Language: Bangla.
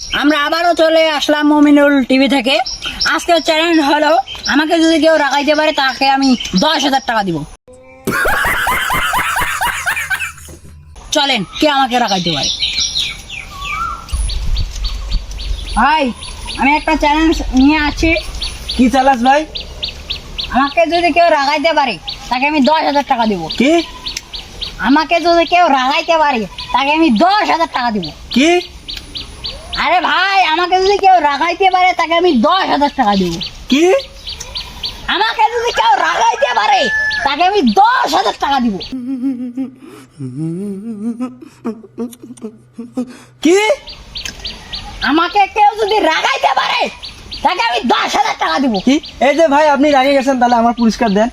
আমরা আবারও চলে আসলাম মমিনুল টিভি থেকে। আজকের চ্যালেঞ্জ হলো আমাকে যদি কেউ রাখাইতে পারে তাকে আমি দশ হাজার টাকা দিব। চলেন কে আমাকে রাখাইতে পারে? ভাই আমি একটা চ্যালেঞ্জ নিয়ে আছি। কি চালাস ভাই? আমাকে যদি কেউ রাগাইতে পারে তাকে আমি দশ হাজার টাকা দিব। কি? আমাকে যদি কেউ রাগাইতে পারে তাকে আমি দশ হাজার টাকা দিব। কি? আরে ভাই আমাকে যদি কেউ রাগাইতে পারে তাকে আমি দশ হাজার টাকা দেবো। কি? আমাকে যদি কেউ রাগাইতে পারে তাকে আমি দশ হাজার টাকা দিব। কি? আমাকে কেউ যদি রাগাইতে পারে তাকে আমি দশ হাজার টাকা দিব। কি? এই যে ভাই আপনি রাগে গেছেন তাহলে আমার পুরস্কার দেন।